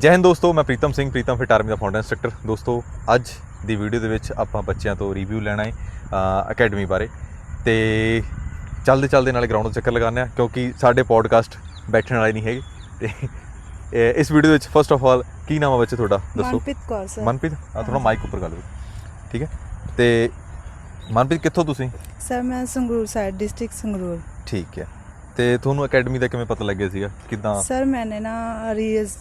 ਜੈ ਹਿੰਦ ਦੋਸਤੋ ਮੈਂ ਪ੍ਰੀਤਮ ਸਿੰਘ ਪ੍ਰੀਤਮ ਫਿਟ ਆਰਮੀ ਦਾ ਫਾਊਂਡਰ ਇੰਸਟ੍ਰਕਟਰ ਦੋਸਤੋ ਅੱਜ ਦੀ ਵੀਡੀਓ ਦੇ ਵਿੱਚ ਆਪਾਂ ਬੱਚਿਆਂ ਤੋਂ ਰਿਵਿਊ ਲੈਣਾ ਹੈ ਅਕੈਡਮੀ ਬਾਰੇ। ਤੇ ਚੱਲਦੇ ਚੱਲਦੇ ਨਾਲੇ ਗਰਾਊਂਡ 'ਤੇ ਚੱਕਰ ਲਗਾਉਂਦੇ ਆ ਕਿਉਂਕਿ ਸਾਡੇ ਪੋਡਕਾਸਟ ਬੈਠਣ ਵਾਲੇ ਨਹੀਂ ਹੈਗੇ। ਤੇ ਇਸ ਵੀਡੀਓ ਵਿੱਚ ਫਸਟ ਆਫ ਆਲ ਕੀ ਨਾਮ ਹੈ ਬੱਚੇ ਤੁਹਾਡਾ? ਦੱਸੋ। ਮਨਪ੍ਰੀਤ ਕੌਰ ਸਰ ਮਨਪ੍ਰੀਤ? ਆ ਥੋੜਾ ਮਾਈਕ ਉੱਪਰ ਗੱਲ ਕਰੋ ਠੀਕ ਹੈ? ਤੇ ਮਨਪ੍ਰੀਤ ਕਿੱਥੋਂ ਤੁਸੀਂ? ਸਰ ਮੈਂ ਸੰਗਰੂਰ ਸਾਈਡ ਡਿਸਟ੍ਰਿਕਟ ਸੰਗਰੂਰ। ਠੀਕ ਹੈ। ਤੇ ਤੁਹਾਨੂੰ ਅਕੈਡਮੀ ਦਾ ਕਿਵੇਂ ਪਤਾ ਲੱਗਿਆ ਸੀਗਾ? ਕਿਦਾਂ? ਸਰ ਮੈਨੇ ਨਾ ਰੀਲਸ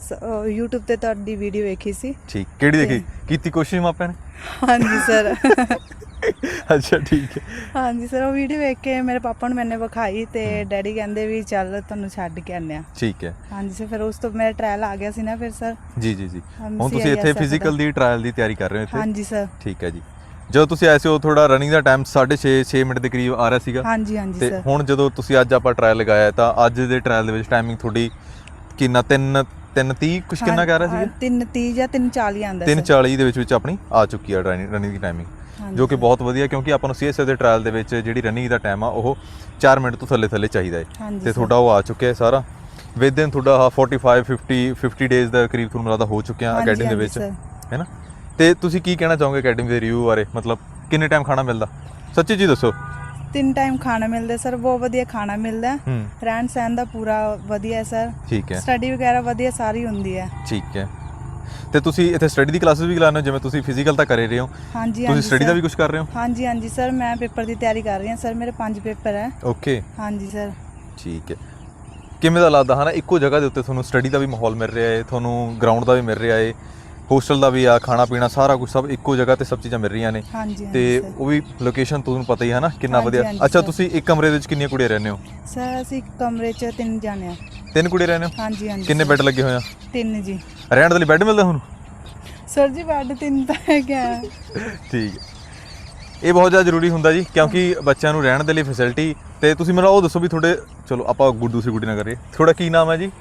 YouTube ਤੇ ਤੁਹਾਡੀ ਵੀਡੀਓ ਵੇਖੀ ਸੀ। ਠੀਕ ਕਿਹੜੀ ਦੇਖੀ? ਕੀਤੀ ਕੋਸ਼ਿਸ਼ ਮਾਪਿਆਂ ਨੇ? ਹਾਂਜੀ ਸਰ ਅੱਛਾ ਠੀਕ ਹੈ। ਹਾਂਜੀ ਸਰ ਉਹ ਵੀਡੀਓ ਵੇਖ ਕੇ ਮੇਰੇ ਪਾਪਾ ਨੂੰ ਮੈਨੇ ਵਿਖਾਈ ਤੇ ਡੈਡੀ ਕਹਿੰਦੇ ਵੀ ਚੱਲ ਤੁਹਾਨੂੰ ਛੱਡ ਕੇ ਆਨੇ ਆ ਠੀਕ ਹੈ। ਹਾਂਜੀ ਸਰ ਫਿਰ ਉਸ ਤੋਂ ਮੇਰਾ ਟ੍ਰਾਇਲ ਆ ਗਿਆ ਸੀ ਨਾ ਫਿਰ ਸਰ ਜੀ ਜੀ ਜੀ। ਹੁਣ ਤੁਸੀਂ ਇੱਥੇ CISF ਫਿਜ਼ੀਕਲ। ਦੀ ਟ੍ਰਾਇਲ ਦੀ ਤਿਆਰੀ ਕਰ ਰਹੇ ਹੋ ਇੱਥੇ? ਹਾਂਜੀ ਸਰ ਠੀਕ ਹੈ ਜੀ। ਜਦੋਂ ਤੁਸੀਂ ਆਏ ਸੀ ਉਹ ਥੋੜਾ ਰਨਿੰਗ ਦਾ ਟਾਈਮ 6.5 6 ਮਿੰਟ ਦੇ ਕਰੀਬ ਆ ਰਿਹਾ ਸੀਗਾ। ਹਾਂਜੀ ਹਾਂਜੀ ਤੇ ਸਰ ਹੁਣ ਜਦੋਂ ਤੁਸੀਂ ਅੱਜ ਆਪਾਂ ਟ੍ਰਾਇਲ ਲਗਾਇਆ ਤਾਂ ਅੱਜ ਦੇ ਟ੍ਰਾਇਲ ਦੇ ਵਿੱਚ ਟਾਈਮਿੰਗ ਤੁਹਾਡੀ ਕਿੰਨਾ? 3 3:30 ਕੁਝ ਕਿੰਨਾ ਕਹਿ ਰਿਹਾ ਸੀਗਾ? 3:30 ਜਾਂ 3:40 ਆਂਦਾ 3:40 ਦੇ ਵਿੱਚ ਵਿੱਚ ਆਪਣੀ ਆ ਚੁੱਕੀ ਆ ਰਨਿੰਗ ਦੀ ਟਾਈਮਿੰਗ ਜੋ ਕਿ ਬਹੁਤ ਵਧੀਆ ਕਿਉਂਕਿ ਆਪਾਂ ਨੂੰ ਸੀਐਸਐਫ ਦੇ ਟ੍ਰਾਇਲ ਦੇ ਵਿੱਚ ਜਿਹੜੀ ਰਨਿੰਗ ਦਾ ਟਾਈਮ ਆ ਉਹ 4 ਮਿੰਟ ਤੋਂ ਥੱਲੇ ਥੱਲੇ ਚਾਹੀਦਾ ਹੈ ਤੇ। ਤੁਹਾਡਾ ਉਹ ਆ ਚੁੱਕਿਆ ਹੈ ਸਾਰਾ। ਵਿਦਿਨ ਤੁਹਾਡਾ ਆਹ 45 50 50 ਡੇਜ਼ ਦਾ ਕਰੀਬ ਤੁਹਾਨੂੰ ਲੱਗਦਾ ਹੋ ਚੁੱਕਿਆ ਅਕੈਡਮੀ ਦੇ ਵਿੱਚ। sir। ਹੈ ਤੇ ਤੁਸੀਂ ਕੀ ਕਹਿਣਾ ਚਾਹੋਗੇ ਅਕੈਡਮੀ ਦੇ ਰਿਵਿਊ ਬਾਰੇ? ਮਤਲਬ ਕਿੰਨੇ ਟਾਈਮ ਖਾਣਾ ਮਿਲਦਾ? ਸੱਚੀ ਜੀ ਦੱਸੋ। ਤਿੰਨ ਟਾਈਮ ਖਾਣਾ ਮਿਲਦਾ ਸਰ ਬਹੁਤ ਵਧੀਆ ਖਾਣਾ ਮਿਲਦਾ। ਹੈ। ਹੂੰ ਰਹਿਣ ਸਹਿਣ ਦਾ ਪੂਰਾ ਵਧੀਆ ਹੈ ਸਰ ਠੀਕ ਹੈ। ਸਟੱਡੀ ਵਗੈਰਾ ਵਧੀਆ ਸਾਰੀ ਹੁੰਦੀ ਹੈ। ਠੀਕ ਹੈ। ਤੇ ਤੁਸੀਂ ਇੱਥੇ ਸਟੱਡੀ ਦੀ ਕਲਾਸਿਸ ਵੀ ਹੋ ਜਿਵੇਂ ਤੁਸੀਂ ਫਿਜ਼ੀਕਲ ਤਾਂ ਕਰੇ ਰਹੇ ਹੋ। ਹਾਂਜੀ ਤੁਸੀਂ ਹਾਂਜੀ ਸਟੱਡੀ ਦਾ। ਵੀ ਕੁਝ ਕਰ ਰਹੇ ਹੋ? ਹਾਂਜੀ ਹਾਂਜੀ ਸਰ ਮੈਂ ਪੇਪਰ ਦੀ ਤਿਆਰੀ ਕਰ ਰਹੀ ਹਾਂ ਸਰ ਮੇਰੇ ਪੰਜ ਪੇਪਰ ਹੈ। ਓਕੇ ਹਾਂਜੀ ਸਰ ਠੀਕ ਹੈ। ਕਿਵੇਂ ਦਾ ਲੱਗਦਾ? ਹਨਾ ਇੱਕੋ ਜਗ੍ਹਾ ਦੇ ਉੱਤੇ ਤੁਹਾਨੂੰ ਸਟੱਡੀ ਦਾ ਵੀ ਮਾਹੌਲ ਮਿਲ ਰਿਹਾ ਹੈ ਤੁਹਾਨੂੰ ਗਰਾਊਂਡ ਦਾ ਵੀ ਮਿਲ ਰਿਹਾ ਹੈ। ਹੋਸਟਲ ਦਾ ਵੀ ਆ ਖਾਣਾ ਪੀਣਾ ਸਾਰਾ ਕੁਝ ਸਭ ਇੱਕੋ ਜਗ੍ਹਾ ਤੇ ਸਭ ਚੀਜ਼ਾਂ ਮਿਲ ਰਹੀਆਂ ਨੇ। ਹਾਂਜੀ ਤੇ ਹਾਂਜੀ। ਉਹ ਵੀ ਲੋਕੇਸ਼ਨ ਤੁਹਾਨੂੰ ਪਤਾ ਹੀ ਹੈ ਨਾ ਕਿੰਨਾ ਹਾਂਜੀ, ਵਧੀਆ। ਹਾਂਜੀ, ਅੱਛਾ। ਤੁਸੀਂ ਇੱਕ ਕਮਰੇ ਦੇ ਵਿੱਚ ਕਿੰਨੀਆਂ ਕੁੜੀਆਂ ਰਹਿੰਦੇ ਹੋ? ਸਰ ਅਸੀਂ ਇੱਕ ਕਮਰੇ 'ਚ ਤਿੰਨ ਜਾਣੇ ਆ। ਤਿੰਨ ਕੁੜੀਆਂ ਰਹਿੰਦੇ ਹੋ? ਹਾਂਜੀ ਹਾਂਜੀ ਕਿੰਨੇ। ਬੈੱਡ ਲੱਗੇ ਹੋਏ ਆ? ਤਿੰਨ ਜੀ। ਰਹਿਣ ਦੇ ਲਈ ਬੈੱਡ ਮਿਲਦਾ ਤੁਹਾਨੂੰ? ਸਰ ਜੀ ਬੈੱਡ ਤਿੰਨ ਤਾਂ ਹੈ ਕਿਆ ਠੀਕ ਹੈ। ਇਹ ਬਹੁਤ ਜ਼ਿਆਦਾ ਜ਼ਰੂਰੀ ਹੁੰਦਾ ਜੀ ਕਿਉਂਕਿ ਬੱਚਿਆਂ ਨੂੰ ਰਹਿਣ ਦੇ ਲਈ ਫੈਸਿਲਿਟੀ ਤੇ ਤੁਸੀਂ ਮੈਨੂੰ ਉਹ ਦੱਸੋ ਵੀ ਤੁਹਾਡੇ ਚਲੋ ਆਪਾਂ ਗੁੱਡ ਦੂਸਰੀ ਗੁੱਡੀ ਨਾ ਕਰੀਏ। ਤੁਹਾਡਾ ਕੀ ਨਾਮ ਹੈ ਜੀ?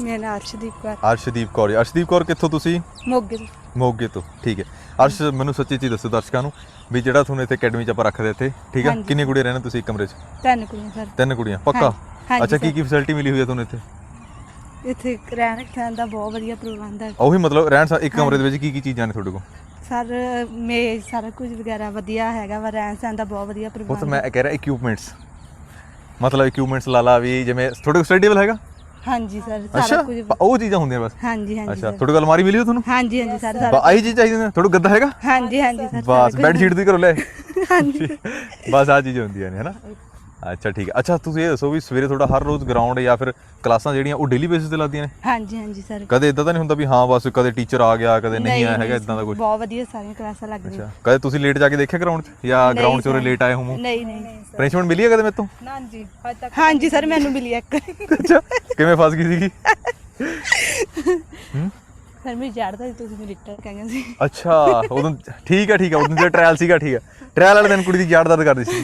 ਮੇਰਾ ਨਾਮ ਅਰਸ਼ਦੀਪ ਕੌਰ। ਅਰਸ਼ਦੀਪ ਕੌਰ ਜੀ। ਅਰਸ਼ਦੀਪ ਕੌਰ ਕਿੱਥੋਂ ਤੁਸੀਂ? ਮੋਗੇ ਤੋਂ। ਮੋਗੇ ਤੋਂ ਠੀਕ ਹੈ। ਅਰਸ਼ ਮੈਨੂੰ ਸੱਚੀ ਚੀਜ਼ ਦੱਸੋ ਦਰਸ਼ਕਾਂ ਨੂੰ ਵੀ ਜਿਹੜਾ ਤੁਹਾਨੂੰ ਇੱਥੇ ਅਕੈਡਮੀ ਚ ਆਪਾਂ ਰੱਖਦੇ ਇੱਥੇ ਠੀਕ ਹੈ ਹਾਂਜੀ। ਕਿੰਨੀ ਕੁੜੀਆਂ ਰਹਿੰਦੇ ਤੁਸੀਂ ਇੱਕ ਕਮਰੇ 'ਚ? ਤਿੰਨ ਕੁੜੀਆਂ ਸਰ। ਤਿੰਨ ਕੁੜੀਆਂ ਪੱਕਾ? ਹਾਂਜੀ, ਹਾਂਜੀ ਅੱਛਾ ਕੀ। ਕੀ ਫੈਸਿਲਿਟੀ ਮਿਲੀ ਹੋਈ ਹੈ ਤੁਹਾਨੂੰ ਇੱਥੇ? ਇੱਥੇ ਰਹਿਣ ਖਾਣ ਦਾ ਬਹੁਤ ਵਧੀਆ ਪ੍ਰਬੰਧ ਹੈ ਉਹੀ ਮਤਲਬ ਰਹਿਣ ਸਾ ਇੱਕ ਕਮਰੇ ਦੇ ਵਿੱਚ ਕੀ ਕੀ ਚੀਜ਼ਾਂ ਨੇ ਤੁਹਾਡੇ ਕੋਲ? ਸਰ ਮੇਜ਼ ਸਾਰਾ ਕੁਝ ਵਗੈਰਾ ਵਧੀਆ ਹੈਗਾ ਵਾ। ਰਹਿਣ ਸਹਿਣ ਦਾ ਬਹੁਤ ਵਧੀਆ ਉਹ ਤਾਂ ਮੈਂ ਕਹਿ ਰਿਹਾ ਇਕਵਿਪਮੈਂਟਸ ਮਤਲਬ ਇਕਵਿਪਮੈਂਟਸ ਲਾ ਲਾ ਵੀ ਜਿਵੇਂ ਤੁਹਾਡੇ ਕੋਲ ਸਟੱਡੀ ਟੇਬਲ ਹੈਗਾ? ਹਾਂਜੀ ਸਰ ਅੱਛਾ ਸਾਰਾ ਕੁਝ ਪ- ਉਹ ਚੀਜ਼ਾਂ ਹੁੰਦੀਆਂ ਬਸ। ਹਾਂਜੀ ਹਾਂਜੀ ਅੱਛਾ ਤੁਹਾਡੇ ਕੋਲ ਅਲਮਾਰੀ ਮਿਲੀ ਹੋ ਤੁਹਾਨੂੰ ਹਾਂਜੀ ਹਾਂਜੀ ਸਰ ਸਾਰਾ ਆਹੀ ਚੀਜ਼ ਚਾਹੀਦੀ ਨੇ ਤੁਹਾਡੇ ਗੱਦਾ ਹੈਗਾ? ਹਾਂਜੀ ਹਾਂਜੀ ਸਰ ਬਸ ਬੈੱਡ ਸ਼ੀਟ ਦੀ ਕਰੋ ਲੈ ਹਾਂਜੀ। ਬਸ ਆ ਚੀਜ਼ਾਂ ਹੁੰਦੀਆਂ ਨੇ ਹਨਾ? ਅੱਛਾ ਠੀਕ ਹੈ। ਅੱਛਾ ਤੁਸੀਂ ਇਹ ਦੱਸੋ ਵੀ ਸਵੇਰੇ ਤੁਹਾਡਾ ਹਰ ਰੋਜ਼ ਗਰਾਊਂਡ ਜਾਂ ਫਿਰ ਕਲਾਸਾਂ ਜਿਹੜੀਆਂ ਉਹ ਡੇਲੀ ਬੇਸਿਸ ਤੇ ਲੱਗਦੀਆਂ ਨੇ? ਹਾਂਜੀ ਹਾਂਜੀ ਸਰ। ਕਦੇ ਇਦਾਂ ਤਾਂ ਨਹੀਂ ਹੁੰਦਾ ਵੀ ਹਾਂ ਬਸ ਕਦੇ ਟੀਚਰ ਆ ਗਿਆ ਕਦੇ ਨਹੀਂ ਆਇਆ ਹੈਗਾ ਇਦਾਂ ਦਾ ਕੁਝ ਬਹੁਤ ਵਧੀਆ ਸਾਰੀਆਂ ਕਲਾਸਾਂ ਲੱਗ ਰਹੀਆਂ। ਅੱਛਾ ਕਦੇ ਤੁਸੀਂ ਲੇਟ ਜਾ ਕੇ ਦੇਖਿਆ ਗਰਾਊਂਡ 'ਚ? ਜਾਂ ਗਰਾਊਂਡ 'ਚ sir। ਲੇਟ ਆਏ ਹੋਵੋ? ਨਹੀਂ ਨਹੀਂ ਪਨਿਸ਼ਮੈਂਟ ਮਿਲੀ ਹੈ ਕਦੇ ਮੇਰੇ ਤੋਂ ਨਾ ਜੀ ਹਜੇ ਤੱਕ ਹਾਂਜੀ ਸਰ ਮੈਨੂੰ ਮਿਲੀ ਇੱਕ। ਅੱਛਾ ਕਿਵੇਂ ਫਸ ਗਈ ਸੀਗੀ? ਹੂੰ ਸਰ ਮੈਂ ਜਾੜਦਾ ਤੁਸੀਂ ਮੈਨੂੰ ਰਿਟਰਨ ਕਹਿੰਗੇ ਸੀ। ਅੱਛਾ ਉਦੋਂ ਠੀਕ ਹੈ ਠੀਕ ਹੈ ਉਦੋਂ ਜਿਹੜਾ ਟ੍ਰਾਇਲ ਸੀਗਾ ਠੀਕ ਹੈ ਟ੍ਰਾਇਲ ਵਾਲੇ ਦਿਨ ਕੁੜੀ ਦੀ ਯਾਦ ਦਰਦ ਕਰਦੀ ਸੀ।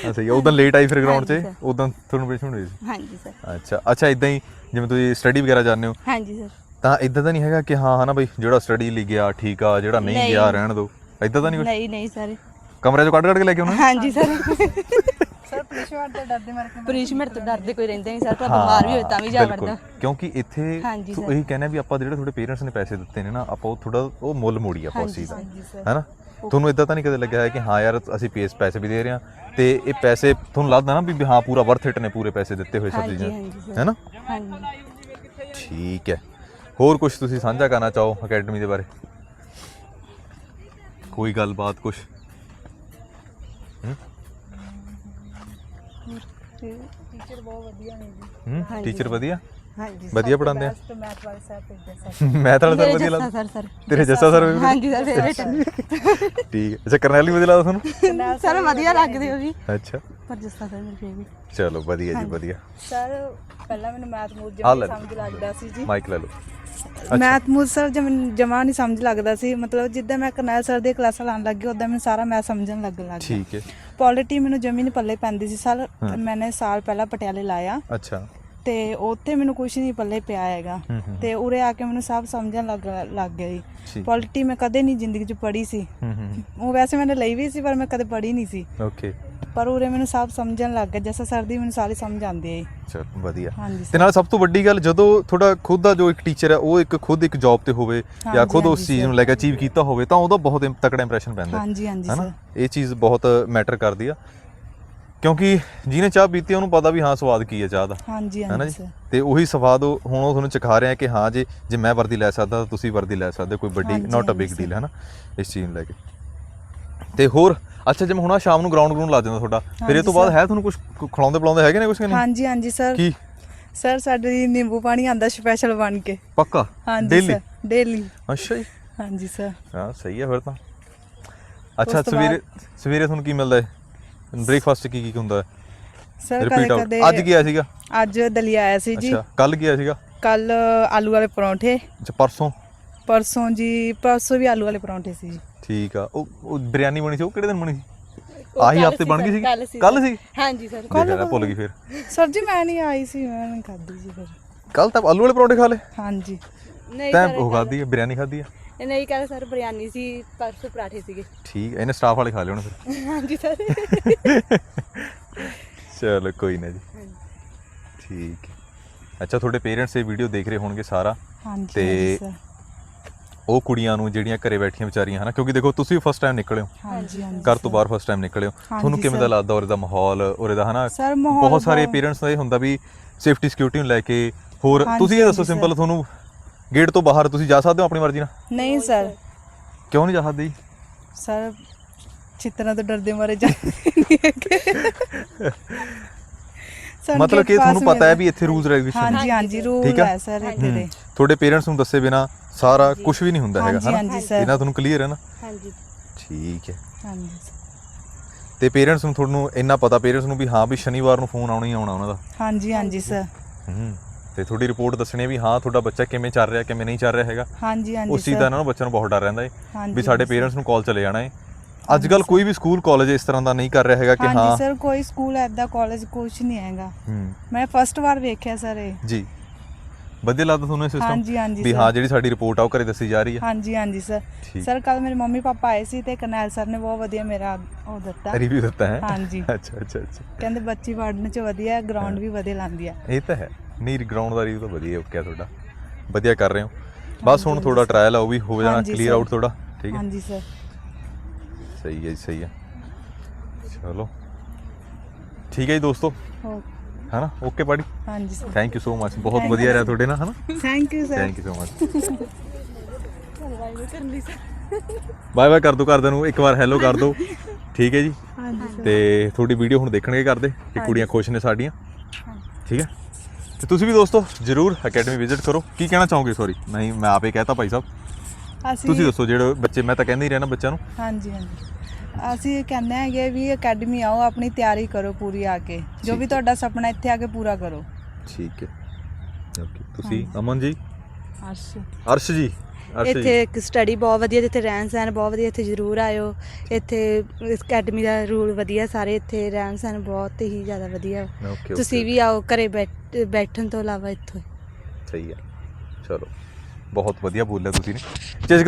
ਅੱਛਾ ਸਹੀ ਉਦੋਂ ਲੇਟ ਆਈ ਫਿਰ ਗਰਾਊਂਡ 'ਚ ਹਾਂਜੀ। ਉਦੋਂ ਤੁਹਾਨੂੰ ਪਨਿਸ਼ਮੈਂਟ ਹੋਈ ਸੀ। ਹਾਂਜੀ ਸਰ ਅੱਛਾ ਅੱਛਾ ਇਦਾਂ ਹੀ ਜਿਵੇਂ ਤੁਸੀਂ ਸਟੱਡੀ ਵਗੈਰਾ ਜਾਂਦੇ ਹੋ। ਹਾਂਜੀ ਸਰ ਤਾਂ ਇਦਾਂ ਤਾਂ ਨਹੀਂ ਹੈਗਾ ਕਿ ਹਾਂ ਹਨਾ ਬਈ ਜਿਹੜਾ ਸਟੱਡੀ ਲਈ ਗਿਆ ਠੀਕ ਆ ਜਿਹੜਾ ਨਹੀਂ ਨਹੀਂ। ਗਿਆ ਰਹਿਣ ਦਿਓ ਇਦਾਂ ਤਾਂ ਨਹੀਂ ਕੁਝ ਨਹੀਂ ਨਹੀਂ ਸਰ ਕਮਰੇ 'ਚੋਂ ਕੱਢ ਕੱਢ ਕੇ ਲੈ ਕੇ ਆਉਣਾ ਹਾਂਜੀ ਸਰ ਸਰ ਪੁਲਿਸ਼ਮੈਂਟ ਤੋਂ ਡਰਦੇ ਮਾਰ ਕੇ ਪੁਲਿਸ਼ਮੈਂਟ ਤੋਂ ਡਰਦੇ ਕੋਈ ਰਹਿੰਦਾ ਨਹੀਂ ਸਰ ਤਾਂ ਬਿਮਾਰ ਵੀ ਹੋਏ ਤਾਂ ਵੀ ਜਾ ਬਿਲਕੁਲ। ਵੜਦਾ। ਕਿਉਂਕਿ ਇੱਥੇ ਹਾਂਜੀ ਤੂੰ sir। ਇਹੀ ਕਹਿੰਦੇ ਵੀ ਆਪਾਂ ਜਿਹੜੇ ਤੁਹਾਡੇ ਪੇਰੈਂਟਸ ਨੇ ਪੈਸੇ ਦਿੱਤੇ ਨੇ ਨਾ ਆਪਾਂ ਉਹ ਥੋੜਾ ਉਹ ਮੁੱਲ ਮੋੜੀ ਆਪਾਂ ਉਸ ਹਾਂਜੀ ਚੀਜ਼ ਦਾ। ਹਾਂਜੀ ਸਰ ਹੈਨਾ? ਤੁਹਾਨੂੰ ਇਦਾਂ ਤਾਂ ਨਹੀਂ ਕਦੇ ਲੱਗਿਆ ਹੈ ਕਿ ਹਾਂ ਯਾਰ ਅਸੀਂ ਪੇਸ ਪੈਸੇ ਵੀ ਦੇ ਰਹੇ ਹਾਂ ਤੇ ਇਹ ਪੈਸੇ ਤੁਹਾਨੂੰ ਲੱਗਦਾ ਨਾ ਵੀ ਵੀ ਹਾਂ ਪੂਰਾ ਵਰਥ ਇਟ ਨੇ ਪੂਰੇ ਪੈਸੇ ਦਿੱਤੇ ਹੋਏ ਸਭ ਹਾਂਜੀ ਚੀਜ਼ਾਂ। ਹਾਂਜੀ ਸਰ ਹੈਨਾ? ਹਾਂਜੀ। ਠੀਕ ਹੈ। ਹੋਰ ਕੁਝ ਤੁਸੀਂ ਸਾਂਝਾ ਕਰਨਾ ਚਾਹੋ ਅਕੈਡਮੀ ਦੇ ਬਾਰੇ? ਕੋਈ ਗੱਲਬਾਤ ਕੁਝ ਟੀਚਰ ਬਹੁਤ ਵਧੀਆ ਨੇ ਜੀ। ਹੂੰ ਹਾਂਜੀ। ਟੀਚਰ ਵਧੀਆ? ਹਾਂਜੀ ਵਧੀਆ ਪੜਾਉਂਦੇ ਆ? ਬੈਸਟ ਮੈਥ ਵਾਲੇ ਸਰ ਭੇਜਦੇ ਸਰ ਮੈਥ ਵਾਲਾ ਸਰ ਵਧੀਆ ਜੱਸਾ ਲੱਗਦਾ? ਸਰ ਸਰ ਤੇਰੇ ਜੱਸਾ ਸਰ ਵੀ ਹਾਂਜੀ ਸਰ ਫੇਵਰੇਟ ਠੀਕ ਹੈ। ਅੱਛਾ ਕਰਨੈਲੀ ਵਧੀਆ ਲੱਗਦਾ ਤੁਹਾਨੂੰ? ਸਰ ਵਧੀਆ ਲੱਗਦੇ ਹੋ ਜੀ। ਅੱਛਾ। ਪਰ ਜੱਸਾ ਸਰ ਮੇਰੇ ਫੇਵਰੇਟ ਚਲੋ ਵਧੀਆ ਜੀ ਵਧੀਆ। ਸਰ ਪਹਿਲਾਂ ਮੈਨੂੰ ਮੈਥ ਆ ਜਮਾ ਨਹੀਂ ਸਮਝ ਲੱਗਦਾ ਸੀ ਜੀ। ਮਾਈਕ ਲੈ ਲਓ। ਮੈਥ ਮੂਥ ਸਰ ਜਮਾ ਨਹੀਂ ਸਮਝ ਲੱਗਦਾ ਸੀ ਮਤਲਬ ਜਿੱਦਾਂ ਮੈਂ ਕਰਨੈਲ ਸਰ ਦੀਆਂ ਕਲਾਸਾਂ ਲਾਉਣ ਲੱਗੀ ਉਦਾਂ ਮੈਨੂੰ ਸਾਰਾ ਮੈਥ ਸਮਝਣ ਲੱਗ ਲੱਗ ਗਿਆ। ਠੀਕ ਹੈ। ਪੋਲਿਟੀ ਮੈਨੂੰ ਜਮੀ ਨਹੀਂ ਪੱਲੇ ਪੈਂਦੀ ਸੀ। ਸਰ ਮੈਨੇ ਸਾਲ ਪਹਿਲਾਂ ਪਟਿਆਲੇ ਲਾਇਆ। ਅੱਛਾ। ਤੇ ਉੱਥੇ ਮੈਨੂੰ ਕੁਝ ਨਹੀਂ ਪੱਲੇ ਪਿਆ ਹੈਗਾ। ਤੇ ਉਰੇ ਆ ਕੇ ਮੈਨੂੰ ਸਭ ਸਮਝਣ ਲੱਗ ਲੱਗ ਗਿਆ ਜੀ। ਪੋਲਿਟੀ ਮੈਂ ਕਦੇ ਨਹੀਂ ਜ਼ਿੰਦਗੀ 'ਚ ਪੜ੍ਹੀ ਸੀ। ਉਹ ਵੈਸੇ ਮੈंने ਲਈ ਵੀ ਸੀ ਪਰ ਮੈਂ ਕਦੇ ਪੜ੍ਹੀ ਨਹੀਂ ਸੀ। ਓਕੇ ਪਰ ਉਰੇ ਮੈਨੂੰ ਸਭ ਸਮਝਣ ਲੱਗ ਗਿਆ ਜੈਸਾ ਸਰਦੀ ਮੈਨੂੰ ਸਾਰੀ ਸਮਝ ਆਉਂਦੀ ਹੈ। ਚਲ ਵਧੀਆ। ਹਾਂਜੀ ਤੇ ਸਰ। ਨਾਲ ਸਭ ਤੋਂ ਵੱਡੀ ਗੱਲ ਜਦੋਂ ਤੁਹਾਡਾ ਖੁਦ ਦਾ ਜੋ ਇੱਕ ਟੀਚਰ ਹੈ ਉਹ ਇੱਕ ਖੁਦ ਇੱਕ ਜੌਬ ਤੇ ਹੋਵੇ ਜਾਂ ਹਾਂਜੀ, ਖੁਦ ਉਸ ਹਾਂਜੀ ਚੀਜ਼। ਨੂੰ ਲੈ ਕੇ ਅਚੀਵ ਕੀਤਾ ਹੋਵੇ ਤਾਂ ਉਹਦਾ ਬਹੁਤ ਇੰਪ- ਤਕੜਾ ਇੰਪ੍ਰੈਸ਼ਨ ਪੈਂਦਾ ਹੈ। ਹਾਂਜੀ ਹਾਂਜੀ ਹਨਾ? ਸਰ। ਇਹ ਚੀਜ਼ ਬਹੁਤ ਮੈਟਰ ਕਰਦੀ ਆ। ਕਿਉਂਕਿ ਜਿਹਨੇ ਚਾਹ ਪੀਤੀ ਆ, ਉਹਨੂੰ ਪਤਾ ਵੀ ਹਾਂ ਸਵਾਦ ਕੀ ਹੈ ਚਾਹ ਦਾ। ਹਾਂਜੀ ਹੈ ਨਾ ਹਾਂਜੀ ਜੀ? ਸਰ। ਤੇ ਉਹੀ ਸਵਾਦ ਉਹ ਹੁਣ ਉਹ ਤੁਹਾਨੂੰ ਚਖਾ ਰਿਹਾ ਕਿ ਹਾਂ ਜੇ ਜੇ ਮੈਂ ਵਰਦੀ ਲੈ ਸਕਦਾ ਤਾਂ ਤੁਸੀਂ ਵਰਦੀ ਲੈ ਸਕਦੇ ਹੋ, ਕੋਈ ਵੱਡੀ ਹਾਂਜੀ, ਨਾਟ ਅ ਬਿਗ। ਡੀਲ ਹੈ ਨਾ ਇਸ ਚੀਜ਼ ਨੂੰ ਲੈ ਕੇ। ਤੇ ਹੋਰ ਅੱਛਾ ਜਿਵੇਂ ਹੁਣ ਆ ਸ਼ਾਮ ਨੂੰ ਗਰਾਊਂਡ ਗਰਾਊਂਡ ਲਾ ਦਿੰਦਾ ਤੁਹਾਡਾ ਫਿਰ ਇਹ ਤੋਂ ਬਾਅਦ। ਹੈ ਤੁਹਾਨੂੰ ਕੁਝ ਖਿਲਾਉਂਦੇ ਪਿਲਾਉਂਦੇ ਹੈਗੇ ਨੇ ਕੁਝ ਕਿ ਨਹੀਂ? ਹਾਂਜੀ ਹਾਂਜੀ ਸਰ। ਕੀ? ਸਰ ਸਾਡੇ ਨਿੰਬੂ ਪਾਣੀ ਆਂਦਾ ਸਪੈਸ਼ਲ ਬਣ ਕੇ। ਪੱਕਾ? ਹਾਂਜੀ ਡੇਲੀ? Sir daily. ਅੱਛਾ ਜੀ। ਹਾਂਜੀ ਸਰ। ਹਾਂ ਸਹੀ ਹੈ ਫਿਰ ਤਾਂ। ਅੱਛਾ ਸਵੇਰੇ ਸਵੇਰੇ ਤੁਹਾਨੂੰ ਕੀ ਮਿਲਦਾ ਹੈ? ਬ੍ਰੇਕਫਾਸਟ ਕੀ ਕੀ ਹੁੰਦਾ ਹੈ? ਸਰ ਕਦੇ ਕਦੇ ਅੱਜ ਕੀ ਆਇਆ ਸੀਗਾ? ਅੱਜ ਦਲੀਆ ਆਇਆ ਸੀ ਜੀ। ਅੱਛਾ ਕੱਲ ਕੀ ਆਇਆ ਸੀਗਾ? ਕੱਲ ਆਲੂ ਵਾਲੇ ਪਰੌਂਠੇ। ਅੱਛਾ ਪਰਸੋਂ? ਪਰਸੋਂ ਜੀ ਪਰਸੋਂ ਵੀ ਆਲੂ ਵਾਲੇ ਪਰੌਂਠੇ ਸੀ ਜੀ। ਠੀਕ ਆ। ਉਹ ਉਹ ਬਿਰਿਆਨੀ ਬਣੀ ਸੀ ਉਹ ਕਿਹੜੇ ਦਿਨ ਬਣੀ ਸੀ? ਆਹੀ ਹਫ਼ਤੇ ਸੀ ਬਣ ਗਈ ਸੀ ਸੀ। ਕੱਲ। ਸੀ? ਹਾਂਜੀ ਸਰ ਦੇਖ ਲੈ, ਭੁੱਲ ਗਈ ਫਿਰ। ਸਰ ਜੀ ਮੈਂ ਨਹੀਂ ਆਈ ਸੀ ਮੈਂ ਨਹੀਂ ਖਾਧੀ ਜੀ ਫਿਰ। ਕੱਲ ਤਾਂ ਆਲੂ ਵਾਲੇ ਪਰੌਂਠੇ ਖਾ ਲਏ। ਹਾਂਜੀ। ਨਹੀਂ ਤੈਂ ਸਰ ਉਹ ਖਾਧੀ ਹੈ ਬਿਰਿਆਨੀ ਖਾਧੀ ਹੈ ਇਹ ਨਹੀਂ ਕੱਲ ਸਰ ਬਿਰਿਆਨੀ ਸੀ ਪਰਸੋਂ ਪਰਾਠੇ ਸੀਗੇ। ਠੀਕ ਹੈ ਇਹਨੇ ਸਟਾਫ ਵਾਲੇ ਖਾ ਲਏ ਹੋਣੇ ਫਿਰ। ਹਾਂਜੀ ਸਰ। ਚਲੋ ਕੋਈ ਨਾ ਜੀ। ਠੀਕ ਹੈ ਅੱਛਾ ਤੁਹਾਡੇ ਪੇਰੈਂਟਸ ਇਹ ਵੀਡੀਓ ਦੇਖ ਰਹੇ ਹੋਣਗੇ ਸਾਰਾ। ਹਾਂਜੀ ਤੇ ਹਾਂਜੀ ਸਰ। ਉਹ ਕੁੜੀਆਂ ਨੂੰ ਜਿਹੜੀਆਂ ਘਰੇ ਬੈਠੀਆਂ ਵਿਚਾਰੀਆਂ ਹਨਾ? ਕਿਉਂਕਿ ਦੇਖੋ ਤੁਸੀਂ ਫਸਟ ਟਾਈਮ ਨਿਕਲੇ ਹੋ। ਹਾਂਜੀ ਹਾਂਜੀ ਘਰ ਤੋਂ ਬਾਹਰ ਫਸਟ ਟਾਈਮ ਨਿਕਲੇ ਹੋ। ਤੁਹਾਨੂੰ ਕਿਵੇਂ ਦਾ। ਲੱਗਦਾ ਦਾ ਮਾਹੌਲ ਦਾ ਹਨਾ? ਬਹੁਤ ਸਾਰੇ ਪੇਰੈਂਟਸ ਦਾ ਇਹ ਹੁੰਦਾ ਵੀ ਸੇਫਟੀ ਸਿਕਿਉਰਿਟੀ ਨੂੰ ਲੈ ਕੇ ਹੋਰ ਤੁਸੀਂ ਇਹ ਦੱਸੋ ਸਿੰਪਲ। ਤੁਹਾਨੂੰ ਗੇਟ ਤੋਂ ਬਾਹਰ ਤੁਸੀਂ ਜਾ ਸਕਦੇ ਹੋ ਆਪਣੀ ਮਰਜ਼ੀ ਨਾਲ? ਨਹੀਂ ਸਰ। ਕਿਉਂ ਨਹੀਂ ਜਾ ਸਕਦੇ ਜੀ? ਸਰ ਚਿੱਤਰਾਂ ਤੋਂ ਡਰਦੇ ਮਾਰੇ ਜਾ ਨਹੀਂ ਹੈਗੇ। ਮਤਲਬ ਕਿ ਤੁਹਾਨੂੰ ਪਤਾ ਹੈ। ਵੀ ਇੱਥੇ ਰੂਲਸ ਰੈਗੂਲੇਸ਼ਨ ਹਾਂਜੀ ਹਾਂਜੀ ਰੂਲ? ਹੈ? ਸਰ ਇੱਥੇ ਦੇ। ਤੁਹਾਡੇ ਪੇਰੈਂਟਸ ਨੂੰ ਦੱਸੇ ਬਿਨਾ ਸਾਰਾ ਕੁਝ ਵੀ ਨਹੀਂ ਹੁੰਦਾ ਹੈਗਾ ਹਨਾ? ਹਾਂਜੀ ਸਰ। ਇਹਨਾਂ ਤੁਹਾਨੂੰ ਕਲੀਅਰ ਹੈ ਨਾ? ਹਾਂਜੀ। ਠੀਕ ਹੈ। ਹਾਂਜੀ। ਤੇ ਪੇਰੈਂਟਸ ਨੂੰ ਤੁਹਾਨੂੰ ਇੰਨਾ ਪਤਾ ਪੇਰੈਂਟਸ ਨੂੰ ਵੀ ਹਾਂ ਵੀ ਸ਼ਨੀਵਾਰ ਨੂੰ ਫੋਨ ਆਉਣਾ ਹੀ ਆਉਣਾ ਉਹਨਾਂ ਦਾ। ਹਾਂਜੀ ਹਾਂਜੀ ਸਰ। ਹੂੰ। ਤੇ ਤੁਹਾਡੀ ਰਿਪੋਰਟ ਦੱਸਣੀ ਹੈ ਵੀ ਹਾਂ ਤੁਹਾਡਾ ਬੱਚਾ ਕਿਵੇਂ ਚੱਲ ਰਿਹਾ ਕਿਵੇਂ ਨਹੀਂ ਚੱਲ ਰਿਹਾ ਹੈਗਾ? ਹਾਂਜੀ ਹਾਂਜੀ ਉਸ ਦਾ ਇਹਨਾਂ ਨੂੰ ਬੱਚਿਆਂ ਨੂੰ ਬਹੁਤ ਡਰ ਰਹਿੰਦਾ ਹੈ ਹਾਂਜੀ, ਵੀ ਸਾਡੇ ਪੇਰੈਂਟਸ ਨੂੰ ਕਾਲ ਚਲੇ ਜਾਣਾ ਹੈ ਅੱਜ ਕੱਲ ਕੋਈ ਵੀ ਸਕੂਲ ਕਾਲਜ ਇਸ ਤਰ੍ਹਾਂ ਦਾ ਨਹੀਂ ਕਰ ਰਿਹਾ ਹੈਗਾ ਕਿ ਹਾਂਜੀ ਹਾਂ। ਸਰ ਕੋਈ ਸਕੂਲ ਐਦਾ ਕਾਲਜ ਕੁਝ ਨਹੀਂ ਹੈਗਾ। ਹੂੰ। ਮੈਂ ਫਸਟ ਵਾਰ ਵੇਖਿਆ ਸਰ ਇਹ। ਜੀ। ਵਧੀਆ ਲੱਗਦਾ ਤੁਹਾਨੂੰ ਇਹ ਸਿਸਟਮ ਹਾਂਜੀ ਹਾਂਜੀ ਵੀ। ਹਾਂ ਜਿਹੜੀ ਸਾਡੀ ਰਿਪੋਰਟ ਆ ਉਹ ਘਰੇ ਦੱਸੀ ਜਾ ਰਹੀ ਹੈ ਹਾਂਜੀ ਹਾਂਜੀ ਸਰ। ਸਰ ਕੱਲ ਮੇਰੇ ਮੰਮੀ ਪਾਪਾ ਆਏ ਸੀ ਤੇ ਕਰਨੈਲ ਸਰ ਨੇ ਬਹੁਤ ਵਧੀਆ ਮੇਰਾ ਉਹ ਦਿੱਤਾ। ਰਿਵਿਊ ਦਿੱਤਾ ਹੈ। ਹਾਂਜੀ। ਅੱਛਾ ਅੱਛਾ ਅੱਛਾ। ਕਹਿੰਦੇ ਬੱਚੀ ਪੜਨ ਚ ਵਧੀਆ ਗਰਾਊਂਡ ਵੀ ਵਧੀਆ ਲਾਂਦੀ ਆ। ਇਹ ਤਾਂ ਹੈ। ਨਹੀਂ ਗਰਾਊਂਡ ਦਾ ਰਿਵਿਊ ਤਾਂ ਵਧੀਆ ਓਕੇ ਆ ਤੁਹਾਡਾ। ਵਧੀਆ ਕਰ ਰਹੇ ਹੋ। ਬਸ ਹੁਣ ਥੋੜਾ ਟਰਾਇਲ ਆ ਉਹ ਵੀ ਹੋ ਜਾਣਾ ਹਾਂਜੀ ਕਲੀਅਰ। ਆਊਟ ਥੋੜਾ ਠੀਕ ਹੈ। ਹਾਂਜੀ ਸਰ। ਸਹੀ ਹੈ ਜੀ ਸਹੀ ਹੈ। ਚਲੋ। ਠੀਕ ਹੈ ਜੀ ਦੋਸਤੋ। ਹੋ ਹਨਾ? ਓਕੇ ਬਾੜੀ ਹਾਂਜੀ sir thank you so much ਬਹੁਤ ਵਧੀਆ ਰਿਹਾ. ਤੁਹਾਡੇ ਨਾਲ ਹਨਾ? Thank you sir thank you so much bye bye ਕਰ ਦੋ ਘਰਦਿਆਂ ਨੂੰ। ਇੱਕ ਵਾਰ ਹੈਲੋ ਕਰ ਦੋ। ਠੀਕ ਹੈ ਜੀ? ਤੇ ਤੁਹਾਡੀ ਵੀਡੀਓ ਹੁਣ ਦੇਖਣਗੇ ਕਰਦੇ ਕਿ ਕੁੜੀਆਂ ਖੁਸ਼ ਨੇ ਸਾਡੀਆਂ। ਠੀਕ ਹੈ? ਤੇ ਤੁਸੀਂ ਵੀ ਦੋਸਤੋ ਜਰੂਰ ਅਕੈਡਮੀ ਵਿਜ਼ਿਟ ਕਰੋ। ਕੀ ਕਹਿਣਾ ਚਾਹੋਗੇ? ਸੌਰੀ ਨਹੀਂ ਮੈਂ ਆਪੇ ਕਹਿਤਾ ਭਾਈ ਸਾਹਿਬ। ਤੁਸੀਂ ਦੱਸੋ ਜਿਹੜੇ ਬੱਚੇ ਮੈਂ ਤਾਂ ਕਹਿੰਦਾ ਹੀ ਰਹਿਣਾ ਬੱਚਿਆਂ ਨੂੰ। ਹਾਂਜੀ ਹਾਂਜੀ। ਅਸੀਂ ਕਹਿੰਦੇ ਹੈਗੇ ਵੀ ਅਕੈਡਮੀ ਆਓ ਆਪਣੀ ਤਿਆਰੀ ਕਰੋ ਪੂਰੀ ਆ ਕੇ। ਜੋ ਵੀ। ਤੁਹਾਡਾ ਸੁਪਨਾ ਇੱਥੇ ਆ ਕੇ ਪੂਰਾ ਕਰੋ। ਠੀਕ ਹੈ। ਓਕੇ ਤੁਸੀਂ ਅਮਨ ਜੀ? ਅਰਸ਼। ਅਰਸ਼ ਜੀ। ਅਰਸ਼ ਜੀ। ਇੱਥੇ ਇੱਕ ਸਟੱਡੀ ਬਹੁਤ ਵਧੀਆ ਇੱਥੇ ਰਹਿਣ ਸਹਿਣ ਬਹੁਤ ਵਧੀਆ ਇੱਥੇ ਜ਼ਰੂਰ ਆਇਓ। ਇੱਥੇ ਇਸ ਅਕੈਡਮੀ ਦਾ ਰੂਲ ਵਧੀਆ ਸਾਰੇ ਇੱਥੇ ਰਹਿਣ ਸਹਿਣ ਬਹੁਤ ਹੀ ਜ਼ਿਆਦਾ ਵਧੀਆ। ਓਕੇ ਤੁਸੀਂ ਵੀ ਆਓ ਘਰੇ ਬੈਠ- ਬੈਠਣ ਤੋਂ ਇਲਾਵਾ ਇੱਥੋਂ। ਸਹੀ ਹੈ। ਚਲੋ ਬਹੁਤ ਵਧੀਆ ਬੋਲਿਆ ਤੁਸੀਂ ਨੇ। ਜਿਸ